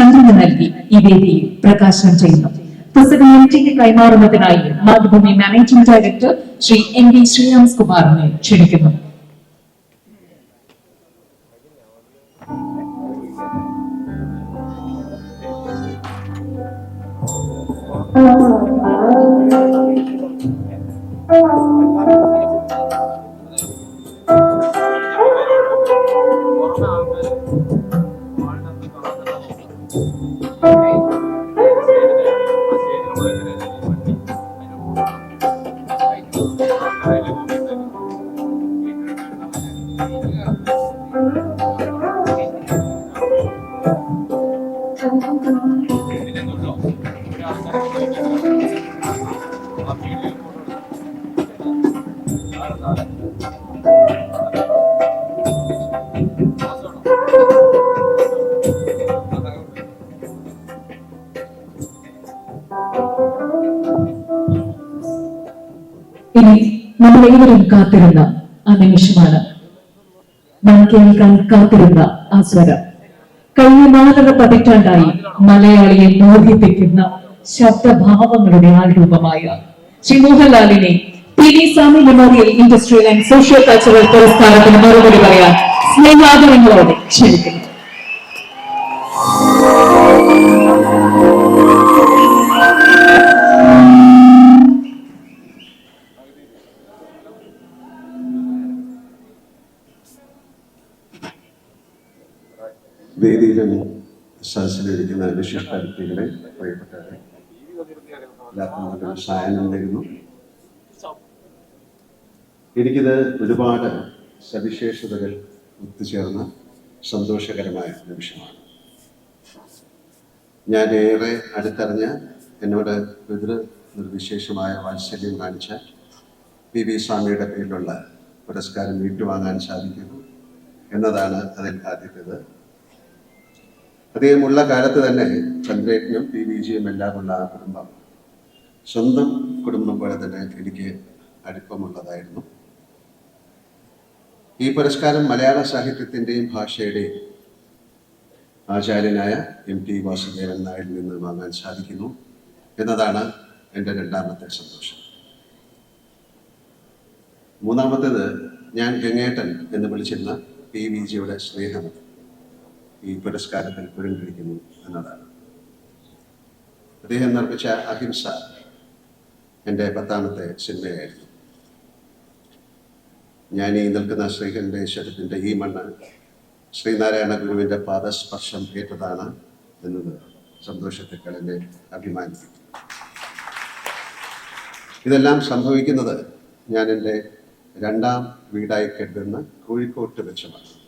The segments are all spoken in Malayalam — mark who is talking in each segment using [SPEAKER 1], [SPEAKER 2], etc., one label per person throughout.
[SPEAKER 1] ചന്ദ്രന് നൽകി ഈ വേദിയിൽ പ്രകാശനം ചെയ്യുന്നു. പുസ്തകം എം ടിക്ക് കൈമാറുന്നതിനായി Mathrubhumi managing director Shri N V Sreerams കുമാറിനെ ക്ഷണിക്കുന്നു. ഇനി നമ്മൾ ഏവരും കാത്തിരുന്ന ആ നിമിഷമാണ് നാം കേൾക്കാൻ കാത്തിരുന്ന ആ സ്വരം. കഴിഞ്ഞ നാലര പതിറ്റാണ്ടായി മലയാളിയെ മോഹിപ്പിക്കുന്ന ശബ്ദഭാവങ്ങളുടെ ആൾരൂപമായ ശ്രീ മോഹൻലാലിനെ P D Swami memorial industrial and socio cultural പുരസ്കാരത്തിന് മറുപടി പറയാൻ സ്നേഹാദരങ്ങളോടെ ക്ഷണിക്കുന്നു.
[SPEAKER 2] വേദിയിലും സദസ്സിലിരിക്കുന്ന വിശിഷ്ട വ്യക്തികളെ പ്രിയപ്പെട്ടവരെ. എല്ലാവർക്കും സായനം നേരുന്നു. എനിക്കിത് ഒരുപാട് സവിശേഷതകൾ ഒത്തുചേർന്ന സന്തോഷകരമായ നിമിഷമാണ് ഞാൻ ഏറെ അടുത്തറിഞ്ഞ എന്നോട് പിതൃ നിർവിശേഷമായ വാത്സല്യം കാണിച്ച പി വി സ്വാമിയുടെ പേരിലുള്ള പുരസ്കാരം വീട്ടുവാങ്ങാൻ സാധിക്കുന്നു എന്നതാണ് അതിൽ ആദ്യത്തേത്. അദ്ദേഹമുള്ള കാലത്ത് തന്നെ ചന്ദ്രേട്ടനും പി വി ജിയും എല്ലാമുള്ള ആ കുടുംബം സ്വന്തം കുടുംബം പോലെ തന്നെ എനിക്ക് അടുപ്പമുള്ളതായിരുന്നു. ഈ പുരസ്കാരം മലയാള സാഹിത്യത്തിന്റെയും ഭാഷയുടെയും ആചാര്യനായ എം ടി വാസുദേവൻ നായരിൽ നിന്ന് വാങ്ങാൻ സാധിക്കുന്നു എന്നതാണ് എന്റെ രണ്ടാമത്തെ സന്തോഷം. മൂന്നാമത്തേത് ഞാൻ ഗംഗേട്ടൻ എന്ന് വിളിച്ചിരുന്ന പി വി ജിയുടെ സ്നേഹം. ഈ പുരസ്കാരത്തിൽ പുരണ്ടിരിക്കുന്നു എന്നതാണ്. അദ്ദേഹം നിർമ്മിച്ച അഹിംസ എന്റെ പത്താമത്തെ സിനിമയായിരുന്നു. ഞാൻ ഈ നിൽക്കുന്ന ശ്രീകണ്ഠേശ്വരത്തിന്റെ ഈ മണ്ണ് ശ്രീനാരായണ ഗുരുവിന്റെ പാദസ്പർശം ഏറ്റതാണ് എന്നത് സന്തോഷത്തെക്കാൾ എന്നെ അഭിമാനിപ്പിക്കുന്നു. ഇതെല്ലാം സംഭവിക്കുന്നത് ഞാൻ എന്റെ രണ്ടാം വീടായി കരുതുന്ന കോഴിക്കോട്ട് വെച്ചുമാണ്.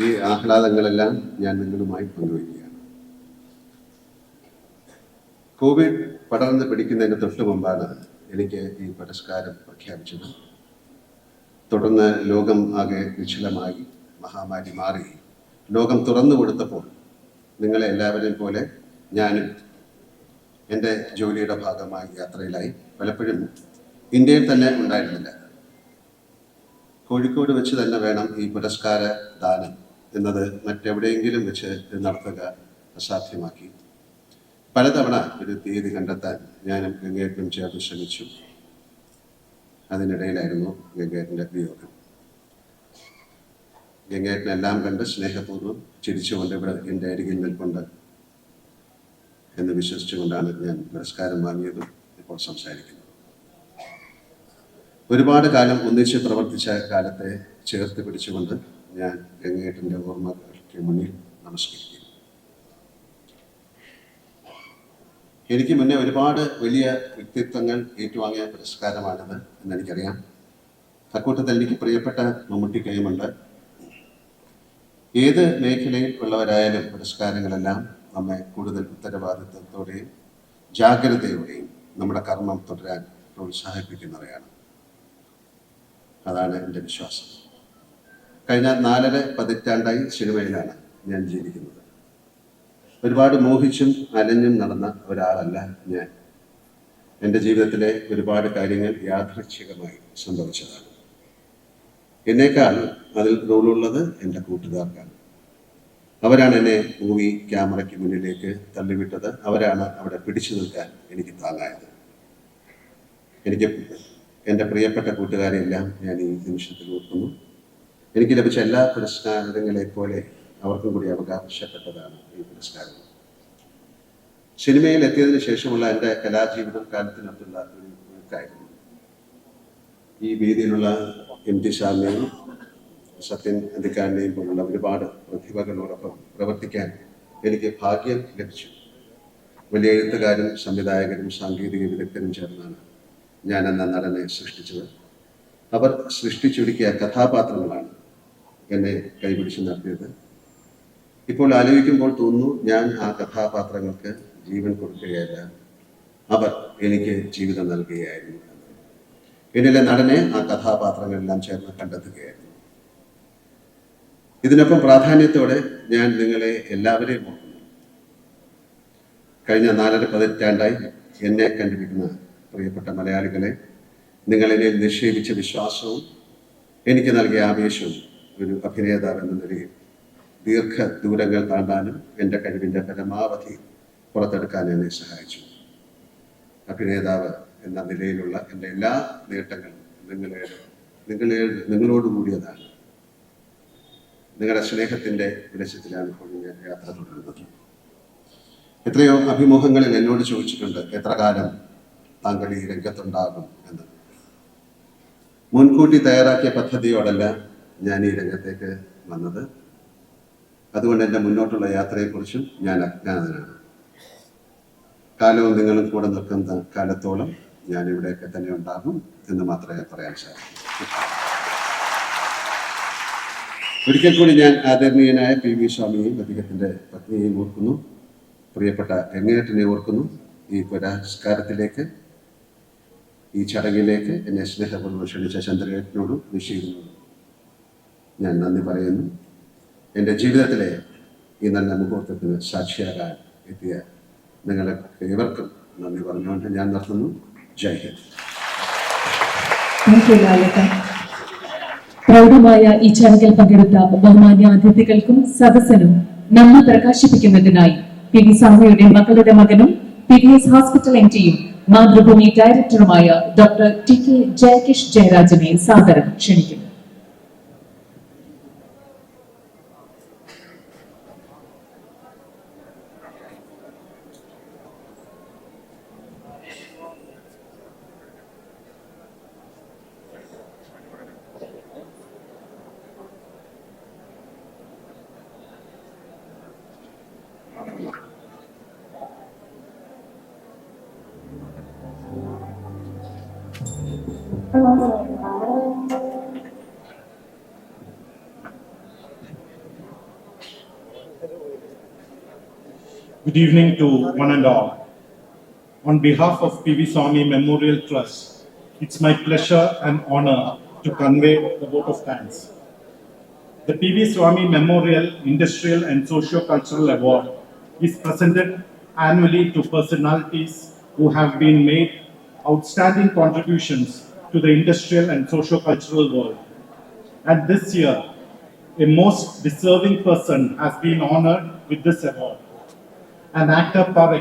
[SPEAKER 2] ഈ ആഹ്ലാദങ്ങളെല്ലാം ഞാൻ നിങ്ങളുമായി പങ്കുവയ്ക്കുകയാണ്. കോവിഡ് പടർന്ന് പിടിക്കുന്നതിന് തൊട്ട് മുമ്പാണ് എനിക്ക് ഈ പുരസ്കാരം പ്രഖ്യാപിച്ചത്. തുടർന്ന് ലോകം ആകെ നിശ്ചലമായി മഹാമാരി മാറി. ലോകം തുറന്നു കൊടുത്തപ്പോൾ നിങ്ങളെ എല്ലാവരെയും പോലെ ഞാനും എന്റെ ജോലിയുടെ ഭാഗമായി യാത്രയിലായി പലപ്പോഴും ഇന്ത്യയിൽ തന്നെ ഉണ്ടായിരുന്നില്ല. കോഴിക്കോട് വെച്ച് തന്നെ വേണം ഈ പുരസ്കാര ദാനം. എന്നത് മറ്റെവിടെയെങ്കിലും വെച്ച് നടത്തുക അസാധ്യമാക്കി. പലതവണ ഒരു തീയതി കണ്ടെത്താൻ ഞാനും ഗംഗേട്ടനും ചേർന്ന് ശ്രമിച്ചു. അതിനിടയിലായിരുന്നു ഗംഗേട്ടന്റെ വിയോഗം. ഗംഗേട്ടനെല്ലാം കണ്ട് സ്നേഹപൂർവം ചിരിച്ചുകൊണ്ട് ഇവിടെ എന്റെ അരികിൽ നിൽപ്പുണ്ട് എന്ന് വിശ്വസിച്ചുകൊണ്ടാണ് ഞാൻ പുരസ്കാരം വാങ്ങിയതും ഇപ്പോൾ സംസാരിക്കുന്നത്. ഒരുപാട് കാലം ഒന്നിച്ച് പ്രവർത്തിച്ച കാലത്തെ ചേർത്ത് പിടിച്ചുകൊണ്ട് ഞാൻ ഗംഗേട്ടന്റെ ഓർമ്മകൾക്ക് മുന്നിൽ നമസ്കരിക്കുന്നു. എനിക്ക് മുന്നേ ഒരുപാട് വലിയ വ്യക്തിത്വങ്ങൾ ഏറ്റുവാങ്ങിയ പുരസ്കാരമാണിത് എന്നെനിക്കറിയാം. അക്കൂട്ടത്തിൽ എനിക്ക് പ്രിയപ്പെട്ട മമ്മൂട്ടിക്കയുമുണ്ട്. ഏത് മേഖലയിൽ ഉള്ളവരായാലും പുരസ്കാരങ്ങളെല്ലാം നമ്മെ കൂടുതൽ ഉത്തരവാദിത്വത്തോടെയും ജാഗ്രതയോടെയും നമ്മുടെ കർമ്മം തുടരാൻ പ്രോത്സാഹിപ്പിക്കുന്നവയാണ്. അതാണ് എന്റെ വിശ്വാസം. കഴിഞ്ഞ നാലര പതിറ്റാണ്ടായി സിനിമയിലാണ് ഞാൻ ജീവിക്കുന്നത്. ഒരുപാട് മോഹിച്ചും അലഞ്ഞും നടന്ന ഒരാളല്ല ഞാൻ. എന്റെ ജീവിതത്തിലെ ഒരുപാട് കാര്യങ്ങൾ യാദൃച്ഛികമായി സംഭവിച്ചതാണ്. എന്നേക്കാൾ അതിൽ റോളുള്ളത് എന്റെ കൂട്ടുകാർക്കാണ്. അവരാണ് എന്നെ മൂവി ക്യാമറയ്ക്ക് മുന്നിലേക്ക് തള്ളിവിട്ടത്. അവരാണ് അവിടെ പിടിച്ചു നിൽക്കാൻ എനിക്ക് താങ്ങായത്. എനിക്ക് എന്റെ പ്രിയപ്പെട്ട കൂട്ടുകാരെയെല്ലാം ഞാൻ ഈ നിമിഷത്തിൽ ഓർക്കുന്നു. എനിക്ക് ലഭിച്ച എല്ലാ പുരസ്കാരങ്ങളെ പോലെ അവർക്കും കൂടി അവകാശപ്പെട്ടതാണ് ഈ പുരസ്കാരം സിനിമയിൽ എത്തിയതിനു ശേഷമുള്ള എന്റെ കലാജീവിതം കാലത്തിനകത്തുള്ള ഒരു കാര്യം. ഈ വേദിയിലുള്ള എം ടി ഷാമിനെയും സത്യൻ അന്തിക്കാരനെയും പോലുള്ള ഒരുപാട് പ്രതിഭകളോടൊപ്പം പ്രവർത്തിക്കാൻ എനിക്ക് ഭാഗ്യം ലഭിച്ചു. വലിയ എഴുത്തുകാരും സംവിധായകരും സാങ്കേതിക വിദഗ്ധരും ചേർന്നാണ് ഞാൻ എന്ന നടനെ സൃഷ്ടിച്ചത്. അവർ സൃഷ്ടിച്ചൊരുക്കിയ കഥാപാത്രങ്ങളാണ് എന്നെ കൈപിടിച്ച് നടത്തിയത്. ഇപ്പോൾ ആലോചിക്കുമ്പോൾ തോന്നുന്നു ഞാൻ ആ കഥാപാത്രങ്ങൾക്ക് ജീവൻ കൊടുക്കുകയല്ല. അവർ എനിക്ക് ജീവിതം നൽകുകയായിരുന്നു എന്ന്. എന്നിലെ നടനെ ആ കഥാപാത്രങ്ങളെല്ലാം ചേർന്ന് കണ്ടെത്തുകയായിരുന്നു. ഇതിനൊപ്പം പ്രാധാന്യത്തോടെ ഞാൻ നിങ്ങളെ എല്ലാവരെയും ഓർക്കുന്നു. കഴിഞ്ഞ നാലര പതിറ്റാണ്ടായി എന്നെ കണ്ടിരിക്കുന്ന പ്രിയപ്പെട്ട മലയാളികളെ നിങ്ങളെന്നെ നിക്ഷേപിച്ച വിശ്വാസവും എനിക്ക് നൽകിയ ആവേശവും ഒരു അഭിനേതാവ് എന്ന നിലയിൽ ദീർഘ ദൂരങ്ങൾ താണ്ടാനും എന്റെ കഴിവിന്റെ പരമാവധി പുറത്തെടുക്കാൻ എന്നെ സഹായിച്ചു. അഭിനേതാവ് എന്ന നിലയിലുള്ള എന്റെ എല്ലാ നേട്ടങ്ങളും നിങ്ങളെ നിങ്ങളെ നിങ്ങളോട് കൂടിയതാണ്. നിങ്ങളുടെ സ്നേഹത്തിന്റെ ഉദ്ദേശത്തിലാണ് ഇപ്പോൾ ഞാൻ യാത്ര തുടരുന്നത്. എത്രയോ അഭിമുഖങ്ങളിൽ എന്നോട് ചോദിച്ചിട്ടുണ്ട് എത്ര കാലം താങ്കൾ ഈ രംഗത്തുണ്ടാകും എന്ന്. മുൻകൂട്ടി തയ്യാറാക്കിയ പദ്ധതിയോടല്ല ഞാൻ ഈ രംഗത്തേക്ക് വന്നത്. അതുകൊണ്ട് എന്റെ മുന്നോട്ടുള്ള യാത്രയെക്കുറിച്ചും ഞാൻ അജ്ഞാതനാണ്. കാലവും നിങ്ങളും കൂടെ നിൽക്കുന്ന കാലത്തോളം ഞാൻ ഇവിടെയൊക്കെ തന്നെ ഉണ്ടാകും എന്ന് മാത്രമേ പറയാൻ സാധിക്കൂ. ഒരിക്കൽ കൂടി ഞാൻ ആദരണീയനായ പി വി സ്വാമിയെയും അദ്ദേഹത്തിന്റെ പത്നിയെയും ഓർക്കുന്നു. പ്രിയപ്പെട്ട രംഗേട്ടനെ ഓർക്കുന്നു. ഈ പുരസ്കാരത്തിലേക്ക് ഈ ചടങ്ങിലേക്ക് എന്നെ സ്നേഹപൂർവം ക്ഷണിച്ച ചന്ദ്രേട്ടനോടും നിഷീദിനോടും ഞാൻ നന്ദി പറയുന്നു. എന്റെ ജീവിതത്തിലെ ഈ നല്ല മുഹൂർത്തത്തിന് സാക്ഷിയാകാൻ എത്തിയ നിങ്ങളെ ഏവർക്കും നന്ദി പറഞ്ഞുകൊണ്ട് ഞാൻ നിർത്തുന്നു. ജയ് ഹിന്ദ്.
[SPEAKER 1] പ്രൗഢമായ ഈ ചടങ്ങിൽ പങ്കെടുത്ത ബഹുമാന്യ അതിഥികൾക്കും സദസ്സനും നന്ദി പ്രകാശിപ്പിക്കുന്നതിനായി പി വി സാമയുടെ മകളുടെ മകനും P V S hospital M ടിയും മാതൃഭൂമി ഡയറക്ടറുമായ ഡോക്ടർ ടി കെ ജയകിഷ് ജയരാജനെ സാദരം ക്ഷണിക്കുന്നു.
[SPEAKER 3] Good evening to one and all. On behalf of PV Swami Memorial Trust, it's my pleasure and honor to convey the vote of thanks. The PV Swami Memorial Industrial and Socio-Cultural Award is presented annually to personalities who have been made outstanding contributions to the industrial and socio-cultural world. And this year, a most deserving person has been honored with this award. An actor par